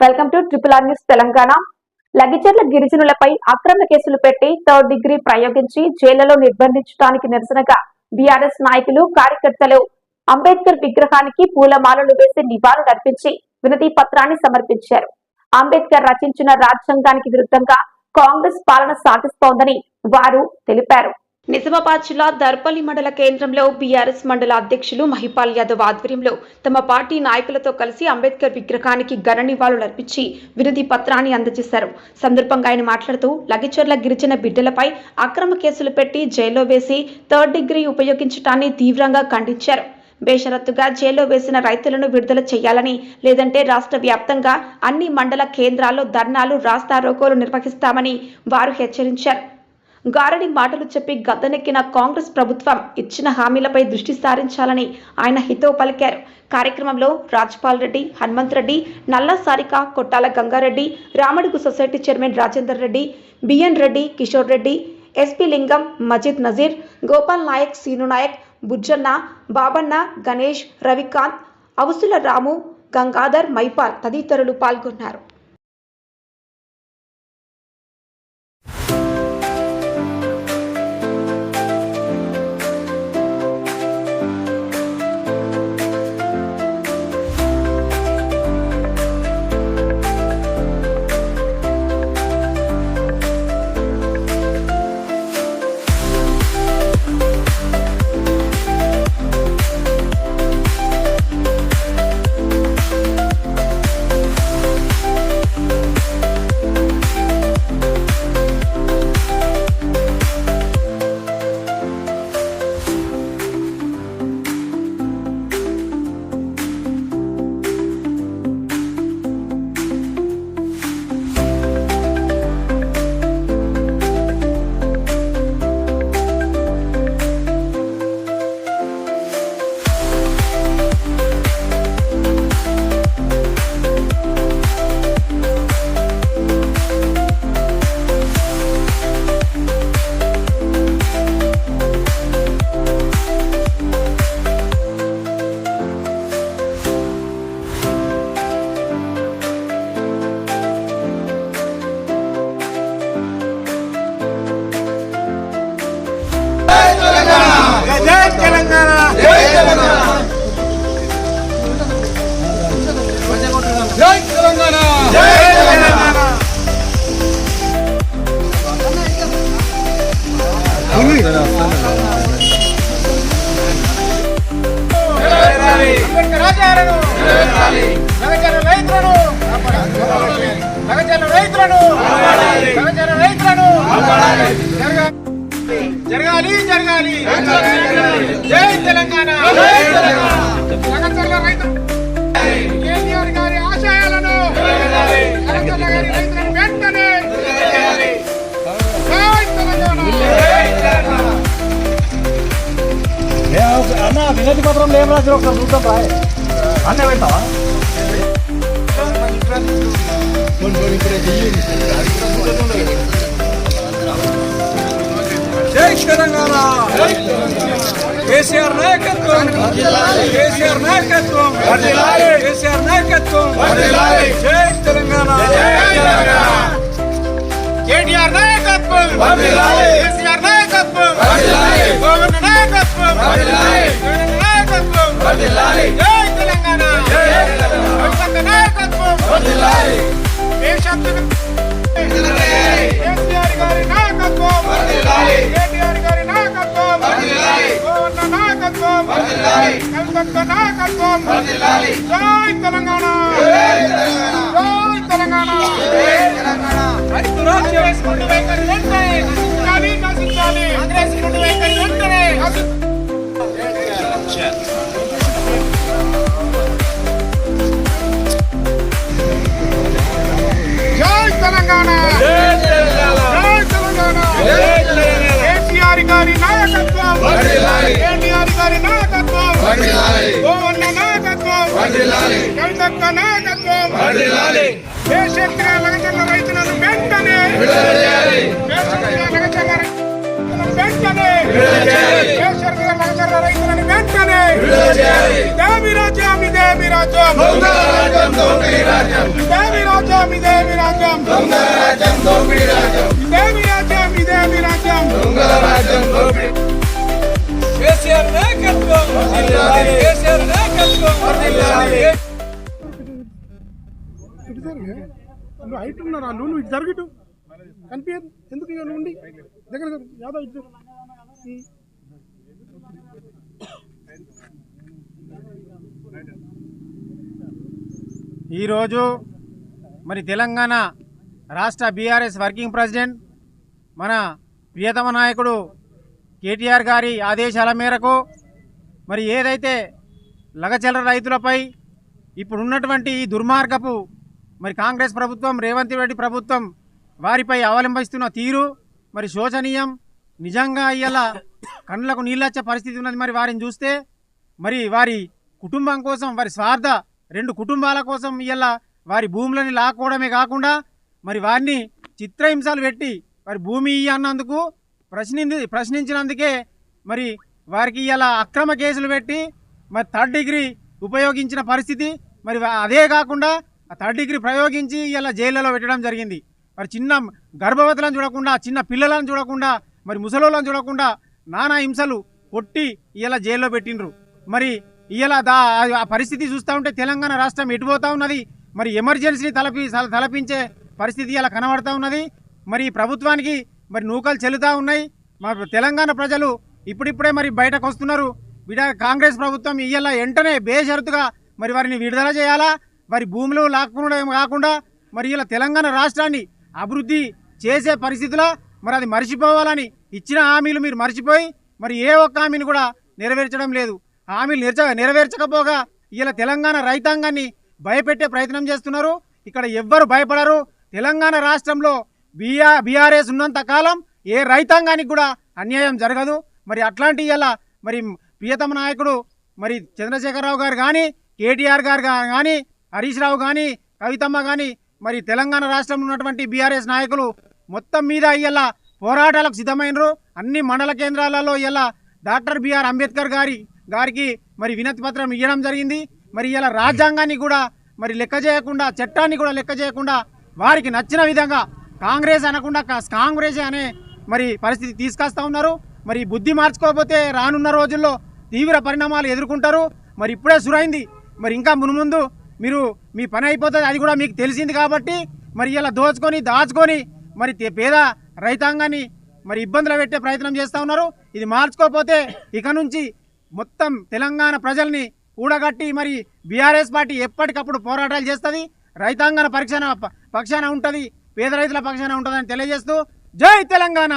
Welcome to triple R news Telangana Lagicharla గిరిజనులపై అక్రమ కేసులు పెట్టి థర్డ్ డిగ్రీ ప్రయోగించి జైళ్ళలో నిర్బంధించడానికి నిరసనగా బీఆర్ఎస్ నాయకులు కార్యకర్తలు అంబేద్కర్ విగ్రహానికి పూలమాలలు వేసి నివాళులర్పించి వినతి పత్రాన్ని సమర్పించారు. అంబేద్కర్ రచించిన రాజ్యాంగానికి విరుద్ధంగా కాంగ్రెస్ పాలన సాగిస్తోందని వారు తెలిపారు. నిజామాబాద్ జిల్లా దర్పల్లి మండల కేంద్రంలో బీఆర్ఎస్ మండల అధ్యక్షులు మహిపాల్ యాదవ్ ఆధ్వర్యంలో తమ పార్టీ నాయకులతో కలిసి అంబేద్కర్ విగ్రహానికి ఘన నివాళులర్పించి వినతి పత్రాన్ని అందజేశారు. సందర్భంగా ఆయన మాట్లాడుతూ లగిచర్ల గిరిజన బిడ్డలపై అక్రమ కేసులు పెట్టి జైల్లో వేసి థర్డ్ డిగ్రీ ఉపయోగించడాన్ని తీవ్రంగా ఖండించారు. బేషరత్తుగా జైల్లో వేసిన రైతులను విడుదల చేయాలని లేదంటే రాష్ట్ర వ్యాప్తంగా అన్ని మండల కేంద్రాల్లో ధర్నాలు రాస్తారోకోలు నిర్వహిస్తామని వారు హెచ్చరించారు. గారడి మాటలు చెప్పి గద్దెనెక్కిన కాంగ్రెస్ ప్రభుత్వం ఇచ్చిన హామీలపై దృష్టి సారించాలని ఆయన హితవు పలికారు. కార్యక్రమంలో Rajpal Reddy Hanumanth Reddy Nalla Sarika Kottala Gangareddy Ramadugu society chairman Rajender Reddy BN Reddy Kishore Reddy SP Lingam Majid Nazir Gopal Naik Seenu Naik Bujjanna Babanna Ganesh Ravikanth అవసుల రాము గంగాధర్ మైపాల్ తదితరులు పాల్గొన్నారు. రైతులను రైతులను జరగాలి. జరగాలి జరగాలి. జై తెలంగాణ. లగచర్ల రైతు కేసీఆర్ గారి ఆశయాలను లగచర్ల గారి రైతులను వెంటనే జై తెలంగాణ. అన్న వినతి పత్రంలో ఏం రాజు ఒకసారి చూద్దాం రాయ్. అన్న పెడతావా జై తెలంగాణ. కేసీఆర్ నాయకత్వం. కేసీఆర్ నాయకత్వం. కేసీఆర్ నాయకత్వం. జై తెలంగాణ. కేటీఆర్ నాయకత్వం. కేసీఆర్ నాయకత్వం. గోవింద నాయకత్వం. నాయకత్వం. జై తెలంగాణ. నాయకత్వం. దేశాంతకు కేసీఆర్ గారి నాయకత్వం. కేటీఆర్ గారి నాయకత్వం. గోవన్న నాయకత్వం. నాయకత్వం. జై తెలంగాణ. కేటీఆర్ గారి నాయకత్వం. గోవన్న నాయకత్వం. కవితక్క నాయకత్వం. కేశంకర లగచన్న రైతులను వెంటనే కేశంకర లగచన్న రైతులను వెంటనే కేశంకర లగచన్న రైతులను వెంటనే దేవి రాజ్యం దేవి రాజ్యం. దేవి రాజ్యం దేవి రాజ్యం. దొంగ రాజ్యం దొంగ బయట ఉన్నారు? ఉన్నారా నువ్వు ఇటు జరుగుతూ కనిపించదు ఎందుకు ఇక నువ్వు ఉండి? దగ్గర యాదవ్ ఇటు ఈరోజు మరి తెలంగాణ రాష్ట్ర బీఆర్ఎస్ వర్కింగ్ ప్రెసిడెంట్ మన ప్రియతమ నాయకుడు కేటీఆర్ గారి ఆదేశాల మేరకు మరి ఏదైతే లగచల రైతులపై ఇప్పుడున్నటువంటి ఈ దుర్మార్గపు మరి కాంగ్రెస్ ప్రభుత్వం రేవంత్ రెడ్డి ప్రభుత్వం వారిపై అవలంబిస్తున్న తీరు మరి శోచనీయం నిజంగా ఇవాళ కళ్ళకు నీళ్ళొచ్చే పరిస్థితి ఉన్నది మరి వారిని చూస్తే మరి వారి కుటుంబం కోసం వారి స్వార్థ రెండు కుటుంబాల కోసం ఇవాళ వారి భూములని లాక్కోవడమే కాకుండా మరి వారిని చిత్రహింసలు పెట్టి వారి భూమి ఇయ్యన్నందుకు అన్నందుకు ప్రశ్నించినందుకే మరి వారికి ఇలా అక్రమ కేసులు పెట్టి మరి థర్డ్ డిగ్రీ ఉపయోగించిన పరిస్థితి మరి అదే కాకుండా థర్డ్ డిగ్రీ ప్రయోగించి ఇలా జైళ్ళలో పెట్టడం జరిగింది. మరి చిన్న గర్భవతులను చూడకుండా చిన్న పిల్లలను చూడకుండా మరి ముసలోళ్ళని చూడకుండా నానా హింసలు కొట్టి ఇలా జైల్లో పెట్టిండ్రు. మరి ఇలా దా ఆ పరిస్థితి చూస్తూ ఉంటే తెలంగాణ రాష్ట్రం ఎటుపోతా ఉన్నది? మరి ఎమర్జెన్సీని తలపి తలపించే పరిస్థితి ఇలా కనబడతా ఉన్నది? మరి ప్రభుత్వానికి మరి నూకలు చెల్లుతా ఉన్నాయి? మా తెలంగాణ ప్రజలు ఇప్పుడిప్పుడే మరి బయటకు వస్తున్నారు. విడ కాంగ్రెస్ ప్రభుత్వం ఇయ్యాల వెంటనే బేషరతుగా మరి వారిని విడుదల చేయాలా? మరి భూములు లాక్కోవడం కాకుండా మరి ఇలా తెలంగాణ రాష్ట్రాన్ని అభివృద్ధి చేసే పరిస్థితిలో మరి అది మర్చిపోవాలని ఇచ్చిన హామీలు మీరు మర్చిపోయి మరి ఏ ఒక్క హామీని కూడా నెరవేర్చడం లేదు. హామీలు నెరచ నెరవేర్చకపోగా ఇలా తెలంగాణ రైతాంగాన్ని భయపెట్టే ప్రయత్నం చేస్తున్నారు. ఇక్కడ ఎవ్వరు భయపడరు. తెలంగాణ రాష్ట్రంలో బీఆర్ బీఆర్ఎస్ ఉన్నంత కాలం ఏ రైతాంగానికి కూడా అన్యాయం జరగదు. మరి అట్లాంటి ఇలా మరి ప్రియతమ నాయకుడు మరి చంద్రశేఖరరావు గారు కానీ కేటీఆర్ గారు కానీ హరీష్ రావు కానీ కవితమ్మ కానీ మరి తెలంగాణ రాష్ట్రంలో ఉన్నటువంటి బీఆర్ఎస్ నాయకులు మొత్తం మీద ఇయ్యాల పోరాటాలకు సిద్ధమైనరు. అన్ని మండల కేంద్రాలలో ఇలా డాక్టర్ బిఆర్ అంబేద్కర్ గారి గారికి మరి వినతి పత్రం ఇవ్వడం జరిగింది. మరి ఇలా రాజ్యాంగాన్ని కూడా మరి లెక్క చేయకుండా చట్టాన్ని కూడా లెక్క చేయకుండా వారికి నచ్చిన విధంగా కాంగ్రెస్ అనకుండా కాంగ్రెస్ అనే మరి పరిస్థితి తీసుకొస్తా ఉన్నారు. మరి బుద్ధి మార్చుకోకపోతే రానున్న రోజుల్లో తీవ్ర పరిణామాలు ఎదుర్కొంటారు. మరి ఇప్పుడే సురైంది. మరి ఇంకా మునుముందు మీరు మీ పని అయిపోతుంది అది కూడా మీకు తెలిసింది కాబట్టి మరి ఇలా దోచుకొని దాచుకొని మరి పేద రైతాంగాన్ని మరి ఇబ్బందులు పెట్టే ప్రయత్నం చేస్తూ ఉన్నారు. ఇది మార్చుకోకపోతే ఇక నుంచి మొత్తం తెలంగాణ ప్రజల్ని కూడగట్టి మరి బీఆర్ఎస్ పార్టీ ఎప్పటికప్పుడు పోరాటాలు చేస్తుంది. రైతాంగన పరీక్షణ పక్షాన ఉంటుంది పేద రైతుల పక్షాన ఉంటుందని తెలియజేస్తూ జై తెలంగాణ!